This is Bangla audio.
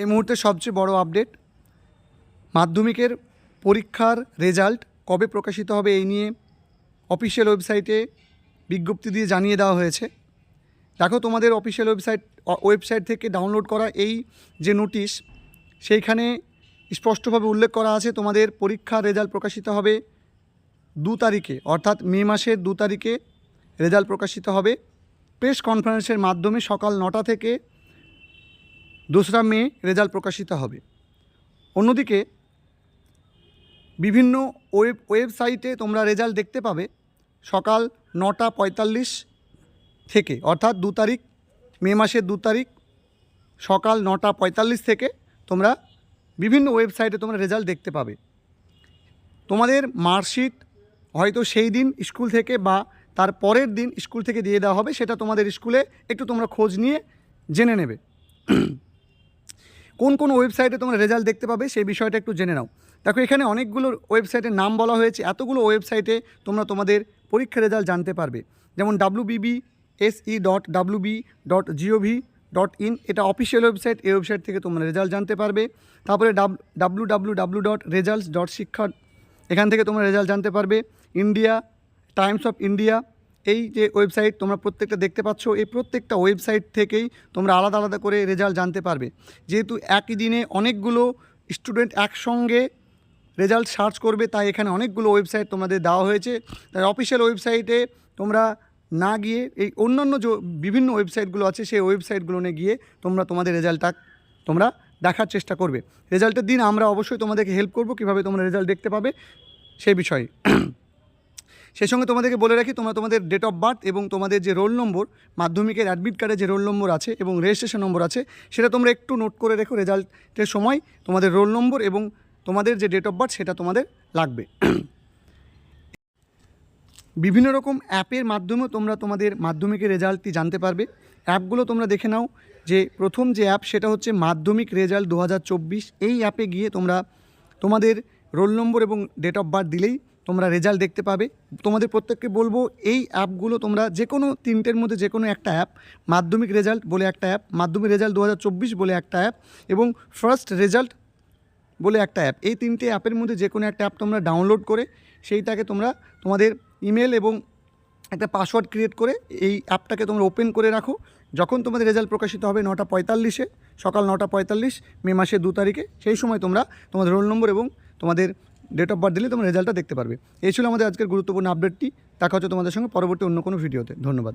এই মুহূর্তে সবচেয়ে বড় আপডেট মাধ্যমিকের পরীক্ষার রেজাল্ট কবে প্রকাশিত হবে এই নিয়ে অফিসিয়াল ওয়েবসাইটে বিজ্ঞপ্তি দিয়ে জানিয়ে দেওয়া হয়েছে। দেখো তোমাদের অফিসিয়াল ওয়েবসাইট ওয়েবসাইট থেকে ডাউনলোড করা এই যে নোটিশ সেইখানে স্পষ্টভাবে উল্লেখ করা আছে তোমাদের পরীক্ষার রেজাল্ট প্রকাশিত হবে দু তারিখে, অর্থাৎ মে মাসের দু তারিখে রেজাল্ট প্রকাশিত হবে। প্রেস কনফারেন্সের মাধ্যমে সকাল নটা থেকে দোসরা মে রেজাল্ট প্রকাশিত হবে। অন্যদিকে, বিভিন্ন ওয়েব ওয়েবসাইটে তোমরা রেজাল্ট দেখতে পাবে সকাল নটা পঁয়তাল্লিশ থেকে, অর্থাৎ দু তারিখ, মে মাসের দু তারিখ, সকাল নটা পঁয়তাল্লিশ থেকে তোমরা বিভিন্ন ওয়েবসাইটে তোমরা রেজাল্ট দেখতে পাবে। তোমাদের মার্কশিট হয়তো সেই দিন স্কুল থেকে বা তার পরের দিন স্কুল থেকে দিয়ে দেওয়া হবে, সেটা তোমাদের স্কুলে একটু তোমরা খোঁজ নিয়ে জেনে নেবে। কোন কোন ওয়েবসাইটে তোমরা রেজাল্ট দেখতে পাবে সেই বিষয়টা একটু জেনে নাও। দেখো, এখানে অনেকগুলো ওয়েবসাইটের নাম বলা হয়েছে, এতগুলো ওয়েবসাইটে তোমরা তোমাদের পরীক্ষার রেজাল্ট জানতে পারবে। যেমন W BB SE dot W B dot GOV dot in এটা অফিসিয়াল ওয়েবসাইট, এই ওয়েবসাইট থেকে তোমরা রেজাল্ট জানতে পারবে। তারপরে W W W dot results dot Shiksha, এখান থেকে তোমরা রেজাল্ট জানতে পারবে। ইন্ডিয়া, টাইমস অফ ইন্ডিয়া এই যে ওয়েবসাইট তোমরা প্রত্যেকটা দেখতে পাচ্ছ, এই প্রত্যেকটা ওয়েবসাইট থেকেই তোমরা আলাদা আলাদা করে রেজাল্ট জানতে পারবে। যেহেতু একই দিনে অনেকগুলো স্টুডেন্ট একসঙ্গে রেজাল্ট সার্চ করবে, তাই এখানে অনেকগুলো ওয়েবসাইট তোমাদের দেওয়া হয়েছে। তাই অফিসিয়াল ওয়েবসাইটে তোমরা না গিয়ে এই অন্যান্য যে বিভিন্ন ওয়েবসাইটগুলো আছে, সেই ওয়েবসাইটগুলো নিয়ে গিয়ে তোমরা তোমাদের রেজাল্টটা তোমরা দেখার চেষ্টা করবে। রেজাল্টের দিন আমরা অবশ্যই তোমাদেরকে হেল্প করব, কীভাবে তোমরা রেজাল্ট দেখতে পাবে, সেই বিষয়ে। সেই সঙ্গে তোমাদেরকে বলে রাখি, তোমরা তোমাদের ডেট অফ বার্থ এবং তোমাদের যে রোল নম্বর মাধ্যমিকের অ্যাডমিট কার্ডে যে রোল নম্বর আছে এবং রেজিস্ট্রেশন নম্বর আছে, সেটা তোমরা একটু নোট করে রেখো রেজাল্টের সময় তোমাদের রোল নম্বর এবং তোমাদের যে ডেট অফ বার্থ সেটা তোমাদের লাগবে। বিভিন্ন রকম অ্যাপের মাধ্যমেও তোমরা তোমাদের মাধ্যমিকের রেজাল্টটি জানতে পারবে। অ্যাপগুলো তোমরা দেখে নাও যে প্রথম যে অ্যাপ সেটা হচ্ছে মাধ্যমিক রেজাল্ট দু হাজার চব্বিশ। এই অ্যাপে গিয়ে তোমরা তোমাদের রোল নম্বর এবং ডেট অফ বার্থ দিলেই তোমরা রেজাল্ট দেখতে পাবে। তোমাদের প্রত্যেককে বলব, এই অ্যাপগুলো তোমরা যে কোনো তিনটের মধ্যে যে কোনো একটা অ্যাপ, মাধ্যমিক রেজাল্ট বলে একটা অ্যাপ, মাধ্যমিক রেজাল্ট দু হাজার চব্বিশ বলে একটা অ্যাপ এবং ফার্স্ট রেজাল্ট বলে একটা অ্যাপ। এই তিনটে অ্যাপের মধ্যে যে কোনো একটা অ্যাপ তোমরা ডাউনলোড করে, সেইটাকে তোমরা তোমাদের ইমেল এবং একটা পাসওয়ার্ড ক্রিয়েট করে এই অ্যাপটাকে তোমরা ওপেন করে রাখো। যখন তোমাদের রেজাল্ট প্রকাশিত হবে নটা পঁয়তাল্লিশে, সকাল নটা পঁয়তাল্লিশ, মে মাসের দু তারিখে, সেই সময় তোমরা তোমাদের রোল নম্বর এবং তোমাদের ডেট অফ বার্থ দিলে তোমার রেজাল্টটা দেখতে পারবে। এই ছিল আমাদের আজকের গুরুত্বপূর্ণ আপডেটটি দেখা হচ্ছে তোমাদের সঙ্গে পরবর্তী অন্য কোনো ভিডিওতে ধন্যবাদ।